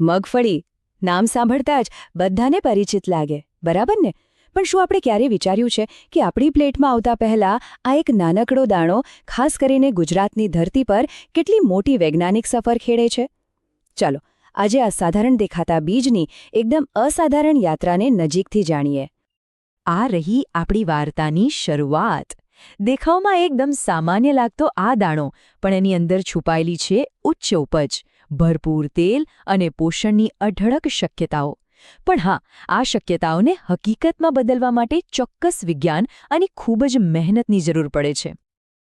મગફળી, નામ સાંભળતા જ બધાને પરિચિત લાગે. બરાબર ને? પણ શું આપણે ક્યારે વિચાર્યું છે કે આપણી પ્લેટમાં આવતા પહેલા આ એક નાનકડો દાણો, ખાસ કરીને ગુજરાતની ધરતી પર, કેટલી મોટી વૈજ્ઞાનિક સફર ખેડે છે? ચાલો, આજે આ સાધારણ દેખાતા બીજની એકદમ અસાધારણ યાત્રાને નજીકથી જાણીએ. આ રહી આપણી વાર્તાની શરૂઆત. દેખાવમાં એકદમ સામાન્ય લાગતો આ દાણો, પણ એની અંદર છુપાયેલી છે ઉચ્ચ ઉપજ. ભરપૂર તેલ અને પોષણની અઢળક શક્યતાઓ. પણ હા, આ શક્યતાઓને હકીકતમાં બદલવા માટે ચોક્કસ વિજ્ઞાન અને ખૂબ જ મહેનતની જરૂર પડે છે.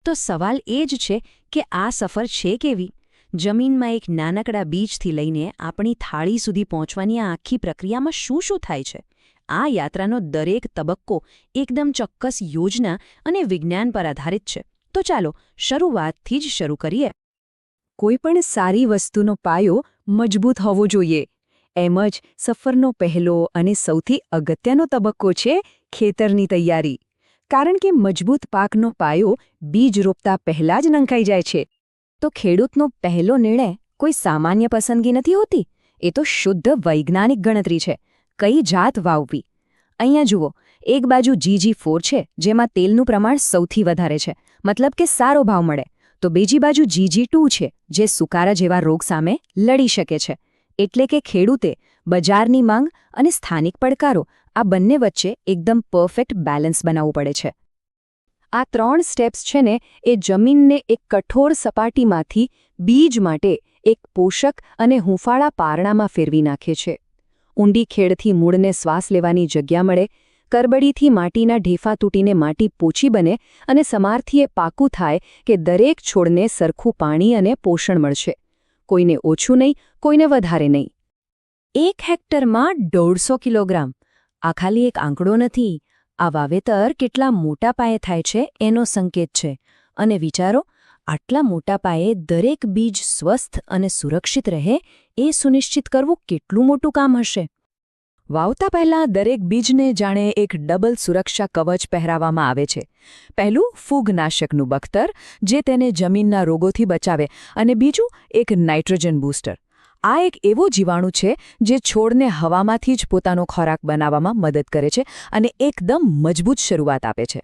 તો સવાલ એ જ છે કે આ સફર છે કેવી? જમીનમાં એક નાનકડા બીજથી લઈને આપણી થાળી સુધી પહોંચવાની આ આખી પ્રક્રિયામાં શું શું થાય છે? આ યાત્રાનો દરેક તબક્કો એકદમ ચોક્કસ યોજના અને વિજ્ઞાન પર આધારિત છે. તો ચાલો, શરૂઆતથી જ શરૂ કરીએ. કોઈપણ સારી વસ્તુનો પાયો મજબૂત હોવો જોઈએ. એમ જ સફરનો પહેલો અને સૌથી અગત્યનો તબક્કો છે ખેતરની તૈયારી. કારણ કે મજબૂત પાકનો પાયો બીજ રોપતા પહેલાં જ નંખાઈ જાય છે. તો ખેડૂતનો પહેલો નિર્ણય કોઈ સામાન્ય પસંદગી નથી હોતી? એ તો શુદ્ધ વૈજ્ઞાનિક ગણતરી છે. કઈ જાત વાવવી? અહીંયા જુઓ, એક બાજુ જીજી ફોર છે, જેમાં તેલનું પ્રમાણ સૌથી વધારે છે. મતલબ કે સારો ભાવ મળે. તો બીજી બાજુ જીજી ટુ છે, જે સુકારા જેવા રોગ સામે લડી શકે છે. એટલે કે ખેડૂતે બજારની માંગ અને સ્થાનિક પડકારો, આ બંને વચ્ચે એકદમ પરફેક્ટ બેલેન્સ બનાવવું પડે છે. આ ત્રણ સ્ટેપ્સ છે ને, એ જમીનને એક કઠોર સપાટીમાંથી બીજ માટે એક પોષક અને હુંફાળા પારણામાં ફેરવી નાખે છે. ઊંડી ખેડથી મૂળને શ્વાસ લેવાની જગ્યા મળે કરબડીથી માટીના ઢેફા તૂટીને માટી પોચી બને અને સમારથીએ પાકું થાય કે દરેક છોડને સરખું પાણી અને પોષણ મળશે. કોઈને ઓછું નહીં, કોઈને વધારે નહીં. એક હેક્ટરમાં દોઢસો કિલોગ્રામ. આ ખાલી એક આંકડો નથી. આ વાવેતર કેટલા મોટા પાયે થાય છે એનો સંકેત છે. અને વિચારો, આટલા મોટા પાયે દરેક બીજ સ્વસ્થ અને સુરક્ષિત રહે એ સુનિશ્ચિત કરવું કેટલું મોટું કામ હશે? વાવતા પહેલા દરેક બીજને જાણે એક ડબલ સુરક્ષા કવચ પહેરાવવામાં આવે છે. પહેલું ફૂગનાશકનું બખ્તર, જે તેને જમીનના રોગોથી બચાવે, અને બીજું એક નાઇટ્રોજન બૂસ્ટર. આ એક એવો જીવાણુ છે, જે છોડને હવામાંથી જ પોતાનો ખોરાક બનાવવામાં મદદ કરે છે અને એકદમ મજબૂત શરૂઆત આપે છે.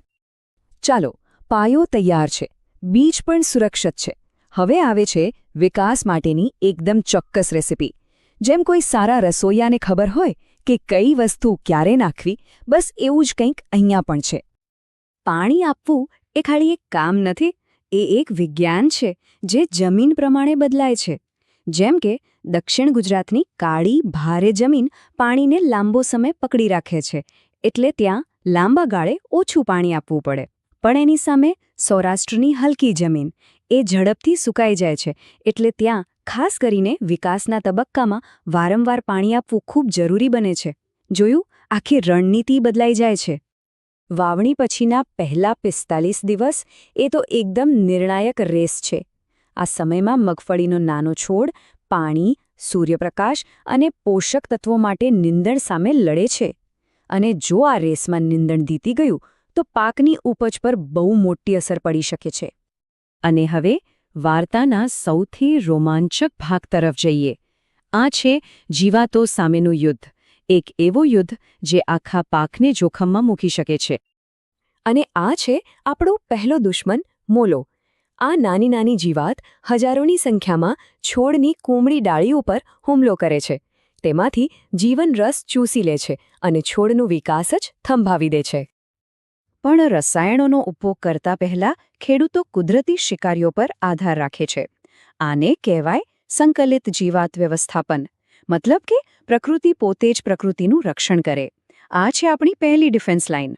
ચાલો, પાયો તૈયાર છે. બીજ પણ સુરક્ષિત છે. હવે આવે છે વિકાસ માટેની એકદમ ચોક્કસ રેસિપી. જેમ કોઈ સારા રસોઈયાને ખબર હોય કે કઈ વસ્તુ ક્યારે નાખવી, બસ એવું જ કંઈક અહીંયા પણ છે. પાણી આપવું એ ખાલી એક કામ નથી, એ એક વિજ્ઞાન છે, જે જમીન પ્રમાણે બદલાય છે. જેમ કે, દક્ષિણ ગુજરાતની કાળી, ભારે જમીન પાણીને લાંબો સમય પકડી રાખે છે, એટલે ત્યાં લાંબા ગાળે ઓછું પાણી આપવું પડે. પણ એની સામે સૌરાષ્ટ્રની હલકી જમીન, એ ઝડપથી સુકાઈ જાય છે, એટલે ત્યાં ખાસ કરીને વિકાસના તબક્કામાં વારંવાર પાણી આપવું ખૂબ જરૂરી બને છે. જોયું? આખી રણનીતિ બદલાઈ જાય છે. વાવણી પછીના પહેલા પિસ્તાલીસ દિવસ એ તો એકદમ નિર્ણાયક રેસ છે. આ સમયમાં મગફળીનો નાનો છોડ, પાણી, સૂર્યપ્રકાશ અને પોષક તત્વો માટે નિંદણ સામે લડે છે. અને જો આ રેસમાં નિંદણ દીતી ગયું, તો પાકની ઉપજ પર બહુ મોટી અસર પડી શકે છે. અને હવે વાર્તાના સૌથી રોમાંચક ભાગ તરફ જઈએ. આ છે જીવાતો સામેનું યુદ્ધ. એક એવો યુદ્ધ જે આખા પાકને જોખમમાં મૂકી શકે છે. અને આ છે આપણો પહેલો દુશ્મન, મોલો. આ નાની નાની જીવાત હજારોની સંખ્યામાં છોડની કુમળી ડાળીઓ પર હુમલો કરે છે. તેમાંથી જીવન રસ ચૂસી લે છે અને છોડનો વિકાસ જ થંભાવી દે છે. પણ રસાયણોનો ઉપયોગ કરતા પહેલા ખેડૂતો કુદરતી શિકારીઓ પર આધાર રાખે છે. આને કહેવાય સંકલિત જીવાત વ્યવસ્થાપન મતલબ કે પ્રકૃતિ પોતે જ પ્રકૃતિનું રક્ષણ કરે. આ છે આપણી પહેલી ડિફેન્સ લાઇન.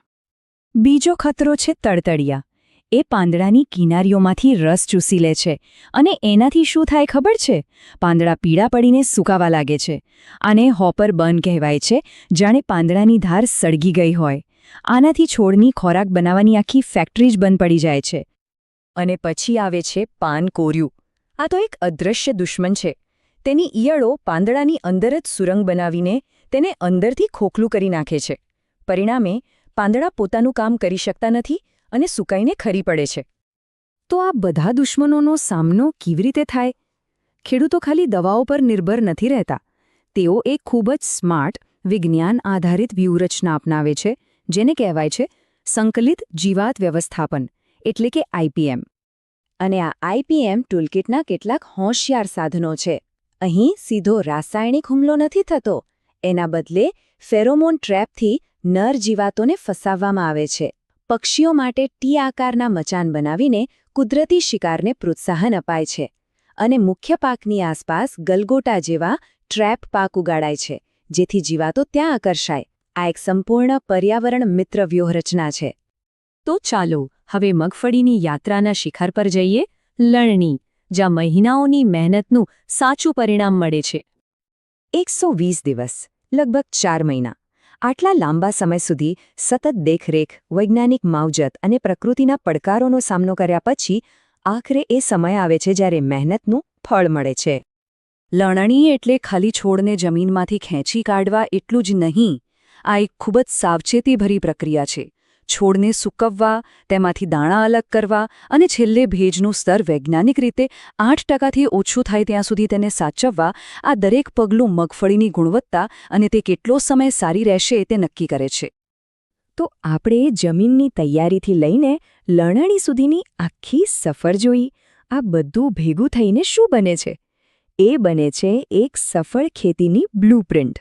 બીજો ખતરો છે તડતડિયા. એ પાંદડાની કિનારીઓમાંથી રસ ચૂસી લે છે. અને એનાથી શું થાય ખબર છે? પાંદડા પીળા પડીને સૂકાવા લાગે છે. આને હોપર બર્ન કહેવાય છે, જાણે પાંદડાની ધાર સળગી ગઈ હોય. આનાથી છોડની ખોરાક બનાવવાની આખી ફેક્ટરી જ બંધ પડી જાય છે. અને પછી આવે છે પાન કોર્યું. આ તો એક અદૃશ્ય દુશ્મન છે. તેની ઈયળો પાંદડાની અંદર જ સુરંગ બનાવીને તેને અંદરથી ખોખલું કરી નાખે છે. પરિણામે, પાંદડા પોતાનું કામ કરી શકતા નથી અને સુકાઈને ખરી પડે છે. તો આ બધા દુશ્મનોનો સામનો કેવી રીતે થાય? ખેડૂતો ખાલી દવાઓ પર નિર્ભર નથી રહેતા. તેઓ એક ખૂબ જ સ્માર્ટ, વિજ્ઞાન આધારિત વ્યૂહરચના અપનાવે છે જેને કહેવાય છે સંકલિત જીવાત વ્યવસ્થાપન એટલે કે આઈપીએમ અને આ આઈપીએમ ટૂલકિટના કેટલાક હોશિયાર સાધનો છે. અહીં સીધો રાસાયણિક હુમલો નથી થતો. એના બદલે ફેરોમોન ટ્રેપથી નર જીવાતોને ફસાવવામાં આવે છે. પક્ષીઓ માટે ટી આકારના મચાન બનાવીને કુદરતી શિકારને પ્રોત્સાહન અપાય છે. અને મુખ્ય પાકની આસપાસ ગલગોટા જેવા ટ્રેપ પાક ઉગાડાય છે, જેથી જીવાતો ત્યાં આકર્ષાય. આ એક સંપૂર્ણ પર્યાવરણ મિત્ર વ્યૂહરચના છે. તો ચાલો, હવે મગફળીની યાત્રાના શિખર પર જઈએ, લણણી, જ્યાં મહિનાઓની મહેનતનું સાચું પરિણામ મળે છે. એકસો વીસ દિવસ, લગભગ ચાર મહિના. આટલા લાંબા સમય સુધી સતત દેખરેખ, વૈજ્ઞાનિક માવજત અને પ્રકૃતિના પડકારોનો સામનો કર્યા પછી આખરે એ સમય આવે છે જ્યારે મહેનતનું ફળ મળે છે. લણણી એટલે ખાલી છોડને જમીનમાંથી ખેંચી કાઢવા એટલું જ નહીં આ એક ખૂબ જ સાવચેતીભરી પ્રક્રિયા છે. છોડને સૂકવવા, તેમાંથી દાણા અલગ કરવા અને છેલ્લે ભેજનું સ્તર વૈજ્ઞાનિક રીતે આઠ ટકાથી ઓછું થાય ત્યાં સુધી તેને સાચવવા, આ દરેક પગલું મગફળીની ગુણવત્તા અને તે કેટલો સમય સારી રહેશે તે નક્કી કરે છે. તો આપણે જમીનની તૈયારીથી લઈને લણણી સુધીની આખી સફર જોઈ. આ બધું ભેગું થઈને શું બને છે? એ બને છે એક સફળ ખેતીની બ્લુપ્રિન્ટ.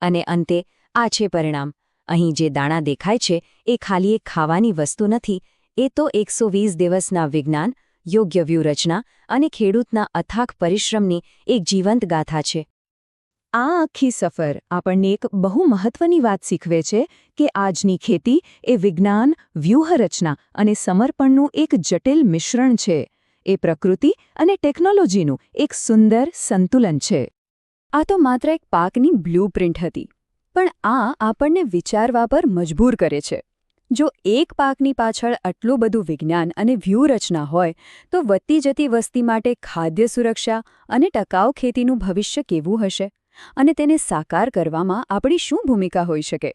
અને અંતે આ છે પરિણામ. અહીં જે દાણા દેખાય છે, એ ખાલી એક ખાવાની વસ્તુ નથી, એ તો એકસો વીસ દિવસના વિજ્ઞાન, યોગ્ય વ્યૂહરચના અને ખેડૂતના અથાક પરિશ્રમની એક જીવંત ગાથા છે. આ આખી સફર આપણને એક બહુ મહત્વની વાત શીખવે છે કે આજની ખેતી એ વિજ્ઞાન, વ્યૂહરચના અને સમર્પણનું એક જટિલ મિશ્રણ છે. એ પ્રકૃતિ અને ટેકનોલોજીનું એક સુંદર સંતુલન છે. આ તો માત્ર એક પાકની બ્લૂપ્રિન્ટ હતી. પણ આ આપણને વિચારવા પર મજબૂર કરે છે. જો એક પાકની પાછળ આટલું બધું વિજ્ઞાન અને વ્યૂહરચના હોય, તો વધતી જતી વસ્તી માટે ખાદ્ય સુરક્ષા અને ટકાઉ ખેતીનું ભવિષ્ય કેવું હશે? અને તેને સાકાર કરવામાં આપણી શું ભૂમિકા હોઈ શકે?